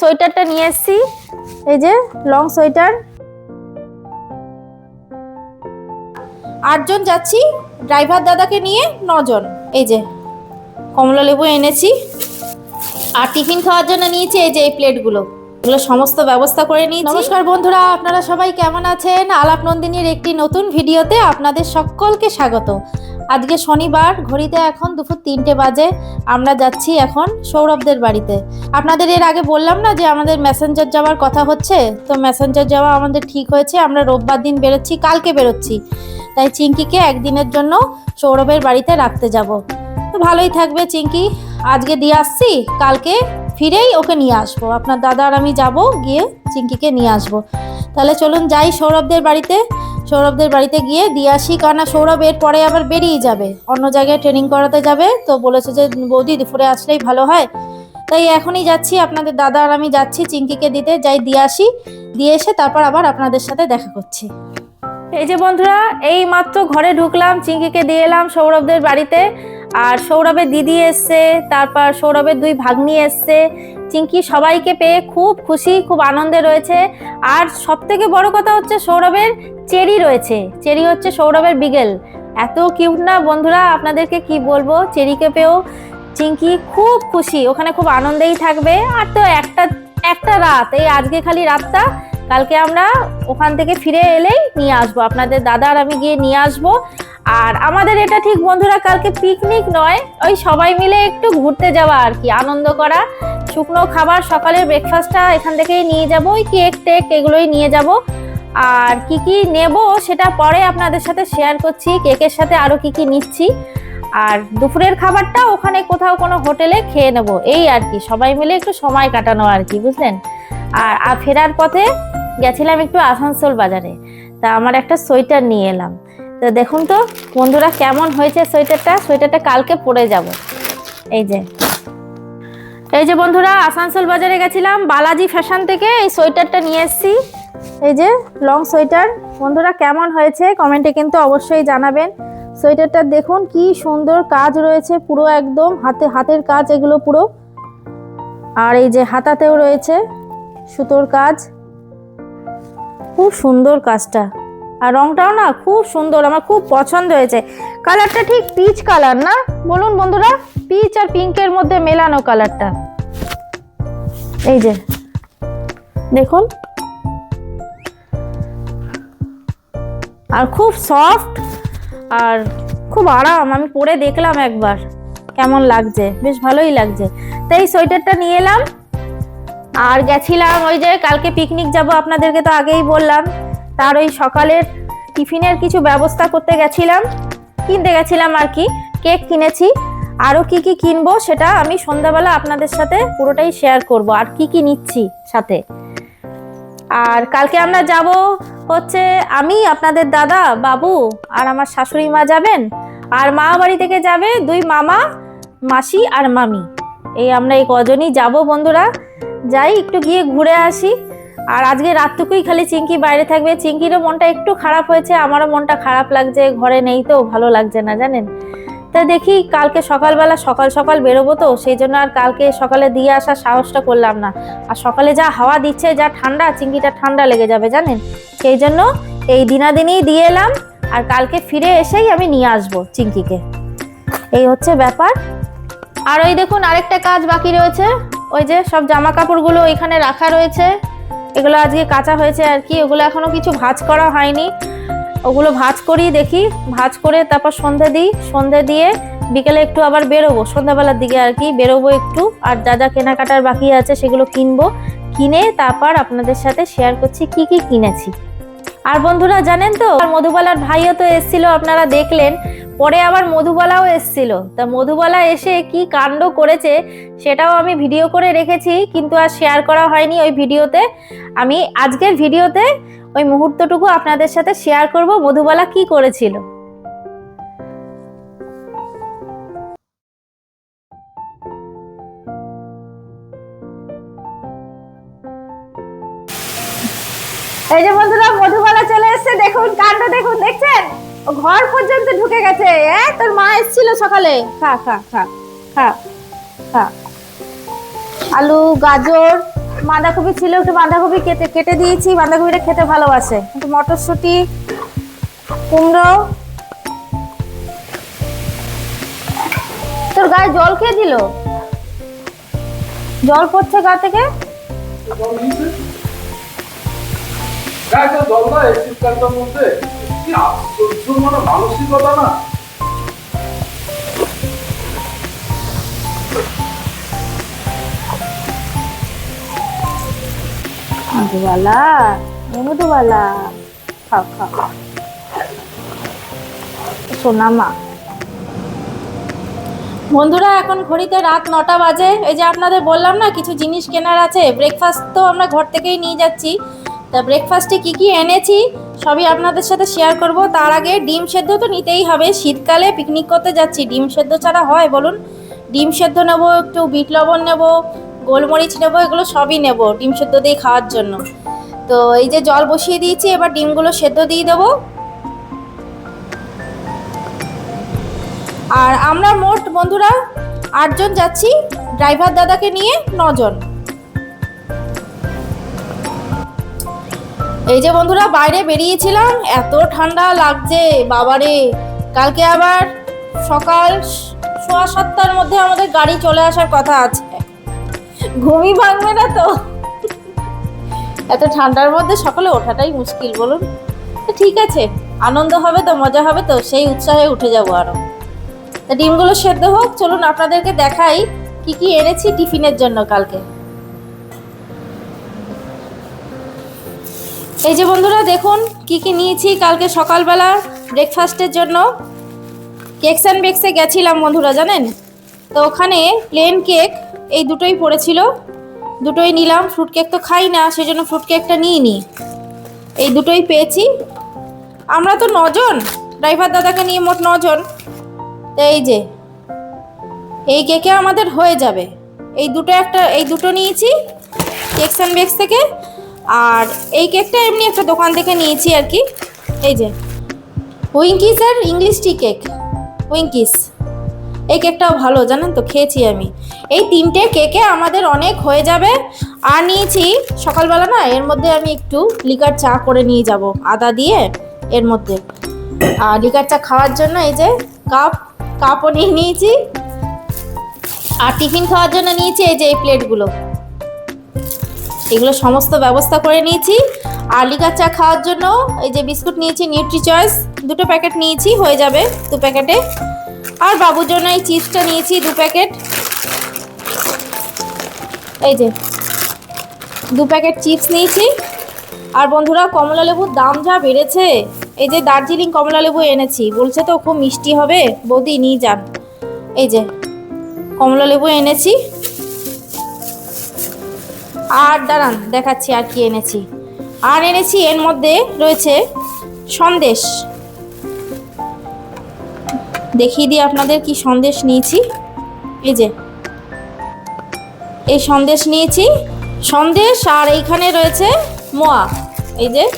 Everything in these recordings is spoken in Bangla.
সোয়েটারটা নিয়ে এসেছি এই যে লং সোয়েটার। আটজন যাচ্ছি ড্রাইভার দাদাকে নিয়ে নজন। এই যে, কমলা লেবু এনেছি। আর টিফিন খাওয়ার জন্য নিয়েছি এই যে এই প্লেটগুলো। এগুলো সমস্ত ব্যবস্থা করে নিয়েছি। নমস্কার বন্ধুরা, আপনারা সবাই কেমন আছেন? আলাপ নন্দিনীর একটি নতুন ভিডিওতে আপনাদের সকলকে স্বাগত। আজকে শনিবার, ঘড়িতে এখন দুপুর তিনটে বাজে। আমরা যাচ্ছি এখন সৌরভদের বাড়িতে। আপনাদের এর আগে বললাম না যে আমাদের মেসেঞ্জার যাওয়ার কথা হচ্ছে? তো মেসেঞ্জার যাওয়া আমাদের ঠিক হয়েছে। আমরা রোববার দিন বেরোচ্ছি, কালকে বেরোচ্ছি। তাই চিঙ্কিকে একদিনের জন্য সৌরভের বাড়িতে রাখতে যাব। তো ভালোই থাকবে চিঙ্কি। আজকে দিয়ে আসছি, কালকে ফিরেই ওকে নিয়ে আসব। আপনার দাদা আর আমি যাব, গিয়ে চিঙ্কিকে নিয়ে আসব। তাহলে চলুন যাই সৌরভদের বাড়িতে। সৌরভদের বাড়িতে গিয়ে দিয়ে আসি কারণ সৌরভ এর পরে আবার বেরিয়ে যাবে। অন্য জায়গায় ট্রেনিং করাতে যাবে। তো বলেছে যে, বৌদি, দুপুরে আসলেই ভালো হয়। তাই এখনই যাচ্ছি, আপনাদের দাদা আর আমি যাচ্ছি চিঙ্কিকে দিতে। যাই, দিয়ে আসি। দিয়ে এসে তারপর আবার আপনাদের সাথে দেখা করছি। এই যে বন্ধুরা এই মাত্র ঘরে ঢুকলাম, চিঙ্কিকে দিয়ে এলাম সৌরভদের বাড়িতে। আর সৌরভের দিদি এসছে, তারপর সৌরভের দুই ভাগ্নি এসছে। চিঙ্কি সবাইকে পেয়ে খুব খুশি, খুব আনন্দে রয়েছে। আর সব থেকে বড় কথা হচ্ছে সৌরভের চেরি রয়েছে। চেরি হচ্ছে সৌরভের বিগেল। এত কিউট না বন্ধুরা, আপনাদেরকে কি বলব? চেরিকে পেয়েও চিঙ্কি খুব খুশি। ওখানে খুব আনন্দেই থাকবে। আর তো একটা একটা রাত, এই আজকে খালি রাতটা কালকে আমরা ওখান থেকে ফিরে এলেই নিয়ে আসব। আপনাদের দাদা আর আমি গিয়ে নিয়ে আসব। আর আমাদের এটা ঠিক, বন্ধুরা, কালকে পিকনিক নয়। ওই সবাই মিলে একটু ঘুরতে যাওয়া আর কি, আনন্দ করা। শুকনো খাবার, সকালের ব্রেকফাস্টটা এখান থেকেই নিয়ে যাব। ওই কেক টেক এগুলোই নিয়ে যাব। আর কি কি নেব সেটা পরে আপনাদের সাথে শেয়ার করছি। কেকের সাথে আরও কি কি নিচ্ছি। আর দুপুরের খাবারটা ওখানে কোথাও কোনো হোটেলে খেয়ে নেব। এই আর কি, সবাই মিলে একটু সময় কাটানো আর কি, বুঝলেন? আর ফেরার পথে গেছিলাম একটু আসানসোল বাজারে। তা আমার একটা সোয়েটার নিয়ে এলাম। তো দেখুন তো, বন্ধুরা কেমন হয়েছে সোয়েটারটা? সোয়েটারটা কালকে পরে যাব। এই যে। এই যে বন্ধুরা, আসানসোল বাজারে গেছিলাম, বালাজি ফ্যাশন থেকে এই সোয়েটারটা নিয়ে এসেছি। এই যে, লং সোয়েটার। বন্ধুরা কেমন হয়েছে কমেন্টে কিন্তু অবশ্যই জানাবেন। সোয়েটারটা দেখুন, কি সুন্দর কাজ রয়েছে পুরো একদম। হাতে, হাতের কাজ এগুলো পুরো। আর এই যে হাতাতেও রয়েছে। সুতোর কাজ? খুব সুন্দর কাজটা। আর রংটাও না খুব সুন্দর, আমার খুব পছন্দ হয়েছে। কালারটা ঠিক পিচ কালার না? বলুন বন্ধুরা পিচ আর পিঙ্কের মধ্যে মেলানো কালারটা। এই যে, দেখুন। আর খুব সফট আর খুব আরাম, আমি পরে দেখলাম একবার। কেমন লাগছে? বেশ ভালোই লাগছে। তাই সোয়েটারটা নিয়ে এলাম। আর গেছিলাম ওই যে কালকে পিকনিক যাব, আপনাদেরকে তো আগেই বললাম। তার ওই সকালের টিফিনের কিছু ব্যবস্থা করতে গেছিলাম। কিনতে গেছিলাম আর কি, কেক কিনেছি। আরও কি কি কিনবো সেটা আমি সন্ধ্যাবেলা আপনাদের সাথে পুরোটাই শেয়ার করব, আর কি কি নিচ্ছি সাথে। আর কালকে আমরা যাব হচ্ছে আমি, আপনাদের দাদা, বাবু আর আমার শাশুড়ি মা যাবেন। আর মা বাড়ি থেকে যাবে দুই মামা, মাসি আর মামি। এই আমরা এই কজনই যাব বন্ধুরা। যাই, একটু গিয়ে ঘুরে আসি। আর আজকে রাতটুকুই খালি চিঙ্কি বাইরে থাকবে। চিঙ্কিরও মনটা একটু খারাপ হয়েছে, আমারও মনটা খারাপ লাগছে, ঘরে নেই তো, ভালো লাগছে না, জানেন? তা দেখি, কালকে সকালবেলা সকাল সকাল বেরোবো তো, সেই জন্য আর কালকে সকালে দিয়ে আসার সাহসটা করলাম না। আর সকালে যা হাওয়া দিচ্ছে, যা ঠান্ডা চিঙ্কিটা ঠান্ডা লেগে যাবে, জানেন? সেই জন্য এই দিনাদিনই দিয়ে এলাম, আর কালকে ফিরে এসেই আমি নিয়ে আসব চিঙ্কিকে এই হচ্ছে ব্যাপার। আর ওই দেখুন, আরেকটা কাজ বাকি রয়েছে। ওই যে সব জামা কাপড়গুলো ওইখানে রাখা রয়েছে। এগুলো আজকে কাঁচা হয়েছে আর কি। ওগুলো এখনও কিছু ভাঁজ করা হয়নি। ওগুলো ভাজ করি দেখি। ভাজ করে তারপর সন্ধে দিই। সন্ধে দিয়ে বিকেলে একটু আবার বেরোবো। সন্ধ্যাবেলার দিকে আর কি বেরোবো একটু। আর যা যা কেনাকাটার বাকি আছে সেগুলো কিনবো। কিনে তারপর আপনাদের সাথে শেয়ার করছি কি কি কিনেছি। আর বন্ধুরা জানেন তো মধুবালার ভাইও তো এসেছিল, আপনারা দেখলেন। পরে আবার মধুবালাও এসেছিল। তা মধুবালা এসে কি কাণ্ড করেছে সেটাও আমি ভিডিও করে রেখেছি, কিন্তু আর শেয়ার করা হয়নি ওই ভিডিওতে। আমি আজকের ভিডিওতে ওই মুহূর্তটুকু আপনাদের সাথে শেয়ার করব, মধুবালা কি করেছিল। এই যে বন্ধুরা, মধুবালা চলে এসেছে, দেখুন, কাণ্ড দেখুন, দেখছেন? ও ঘর পর্যন্ত ঢুকে গেছে। এ, তোর মা এসেছিল সকালে। খা খা খা খা খা। আলু, গাজর, বাঁধাকপি ছিল, একটু বাঁধাকপি কেটে কেটে দিয়েছি। বাঁধাকপিটা খেতে ভালোবাসে। একটু মটরশুঁটি, কুমড়ো। তোর গায়ে জল খেয়ে দিল? জল পড়ছে গা থেকে? জল কি আশ্চর্য মানে মানসিকতা না? মধুবালা মধুবালা খাও খাও। সোনা মা। বন্ধুরা এখন ঘড়িতে রাত নটা বাজে। এই যে আপনাদের বললাম না কিছু জিনিস কেনার আছে। ব্রেকফাস্ট তো আমরা ঘর থেকেই নিয়ে যাচ্ছি। তা ব্রেকফাস্টে কি কি এনেছি, সবই আপনাদের সাথে শেয়ার করব। তার আগে ডিম সেদ্ধ তো নিতেই হবে। শীতকালে পিকনিক করতে যাচ্ছি। ডিম সেদ্ধ ছাড়া হয়, বলুন? ডিম সেদ্ধ নেব, একটু বিট লবণ নেব, গোলমরিচ নেব, এগুলো সবই নেব ডিম সেদ্ধ দিয়ে খাওয়ার জন্য। তো এই যে জল বসিয়ে দিয়েছি, এবার ডিমগুলো সেদ্ধ দিয়ে দেবো। আর আমরা মোট বন্ধুরা আটজন যাচ্ছি ড্রাইভার দাদাকে নিয়ে নজন। এই যে বন্ধুরা, বাইরে বেরিয়েছিলাম, এত ঠান্ডা লাগছে, বাবারে। কালকে আবার সকাল সোয়া সাতটার মধ্যে আমাদের গাড়ি চলে আসার কথা আছে। ঘুমই ভাঙবে না তো। এত ঠান্ডার মধ্যে সকালে ওঠাটাই মুশকিল, বলুন। ঠিক আছে, আনন্দ হবে তো, মজা হবে তো, সেই উৎসাহে উঠে যাব আরও। তা ডিমগুলো সেদ্ধ হোক, চলুন আপনাদেরকে দেখাই কি কি এনেছি টিফিনের জন্য কালকে। এই যে বন্ধুরা, দেখুন কি কি নিয়েছি কালকে সকালবেলা ব্রেকফাস্টের জন্য। কেকস অ্যান্ড বেক্সে গেছিলাম বন্ধুরা, জানেন? তো ওখানে প্লেন কেক এই দুটোই পড়েছিল। দুটোই নিলাম ফ্রুট কেক তো খাই না সেই জন্য ফ্রুট কেকটা নিই এই দুটোই পেয়েছি। আমরা তো নজন ড্রাইভার দাদাকে নিয়ে মোট নজন। এই যে, এই কেকে আমাদের হয়ে যাবে। এই দুটো একটা, এই দুটো নিয়েছি কেকস অ্যান্ড বেক্স থেকে। আর এই কেকটা এমনি একটা দোকান থেকে নিয়েছি আর কি। এই যে। উইঙ্কিস আর ইংলিশ টি কেক উইঙ্কিস এই কেকটাও ভালো, জানেন তো? খেয়েছি আমি। এই তিনটে কেকে আমাদের অনেক হয়ে যাবে। আর নিয়েছি সকালবেলা না, এর মধ্যে আমি একটু লিকার চা করে নিয়ে যাব, আদা দিয়ে এর মধ্যে। আর লিকার চা খাওয়ার জন্য এই যে কাপ কাপও নিয়ে নিয়েছি। আর টিফিন খাওয়ার জন্য নিয়েছি এই যে এই প্লেটগুলো এগুলো সমস্ত ব্যবস্থা করে নিয়েছি। আর লিকার চা খাওয়ার জন্য এই যে বিস্কুট নিয়েছি, নিউট্রি চয়েস, দুটো প্যাকেট নিয়েছি, হয়ে যাবে দু প্যাকেটে। আর বাবুর জন্য এই চিপসটা নিয়েছি, দু প্যাকেট। এই যে দু প্যাকেট চিপস নিয়েছি। আর বন্ধুরা, কমলা লেবুর দাম যা বেড়েছে, এই যে দার্জিলিং কমলা লেবু এনেছি, বলছে তো খুব মিষ্টি হবে, বৌদি নিয়ে যান। এই যে কমলা লেবু এনেছি। আর দাঁড়ান, দেখাচ্ছি আর কি এনেছি। আর এনেছি, এর মধ্যে রয়েছে সন্দেশ। দেখিয়ে দিই আপনাদের কি সন্দেশ নিয়েছি? এই যে। এই সন্দেশ নিয়েছি। সন্দেশ আর এইখানে রয়েছে মোয়া। এই যে।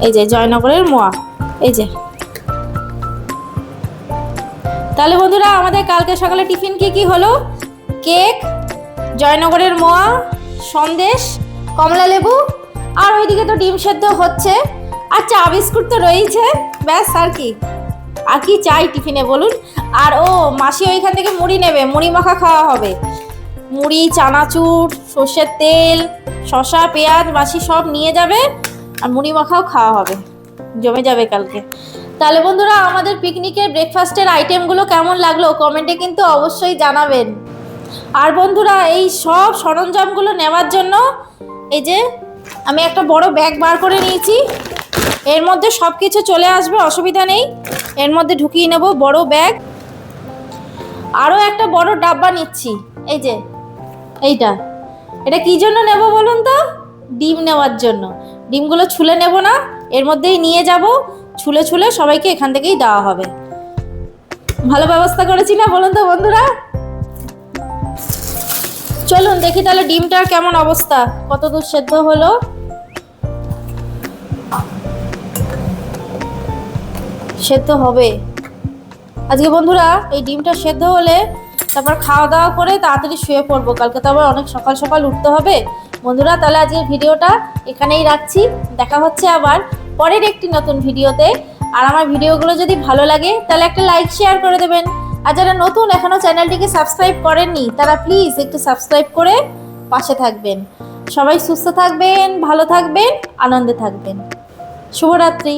এই যে, জয়নগরের মোয়া। এই যে। তাহলে বন্ধুরা, আমাদের কালকে সকালে টিফিন কি কি হলো? কেক জয়নগরের মোয়া, সন্দেশ, কমলা লেবু, আর ওইদিকে তো ডিম সেদ্ধ হচ্ছে। আর চা বিস্কুট তো রয়েছে ব্যাস, আর কি। আর কি চাই টিফিনে, বলুন? আর ও, মাসি ওইখান থেকে মুড়ি নেবে, মুড়ি মাখা খাওয়া হবে। মুড়ি, চানাচুর, সর্ষের তেল শশা পেঁয়াজ, মাসি সব নিয়ে যাবে, আর মুড়ি মাখাও খাওয়া হবে। জমে যাবে কালকে। তাহলে বন্ধুরা, আমাদের পিকনিকের ব্রেকফাস্টের আইটেমগুলো কেমন লাগল? কমেন্টে কিন্তু অবশ্যই জানাবেন। আর বন্ধুরা, এই সব সরঞ্জামগুলো নেওয়ার জন্য এই যে আমি একটা বড় ব্যাগ বার করে নিয়েছি। এর মধ্যে সব কিছু চলে আসবে, অসুবিধা নেই। এর মধ্যে ঢুকিয়ে নেব বড় ব্যাগ। আরও একটা বড় ডাব্বা নিচ্ছি, এই যে এইটা। এটা কি জন্য নেব বলুন তো? ডিম নেওয়ার জন্য। ডিমগুলো ছুলে নেব না, এর মধ্যেই নিয়ে যাব। ছুলে ছুলে সবাইকে এখান থেকেই দেওয়া হবে। ভালো ব্যবস্থা করেছি না বলুন তো বন্ধুরা? চলুন দেখি তাহলে ডিমটার কেমন অবস্থা। কত দূর সেদ্ধ হলো? সেদ্ধ হবে। আজকে বন্ধুরা, এই ডিমটা সেদ্ধ হলে তারপর খাওয়া দাওয়া করে তাড়াতাড়ি শুয়ে পড়ব। কালকে তো আবার অনেক সকাল সকাল উঠতে হবে। বন্ধুরা, তাহলে আজকের ভিডিওটা এখানেই রাখছি। দেখা হচ্ছে আবার পরের একটি নতুন ভিডিওতে। আর আমার ভিডিওগুলো যদি ভালো লাগে, তাহলে একটা লাইক, শেয়ার করে দেবেন। আর যারা নতুন এখনও চ্যানেলটিকে সাবস্ক্রাইব করেননি, তারা প্লিজ একটু সাবস্ক্রাইব করে পাশে থাকবেন। সবাই সুস্থ থাকবেন, ভালো থাকবেন, আনন্দে থাকবেন। শুভরাত্রি।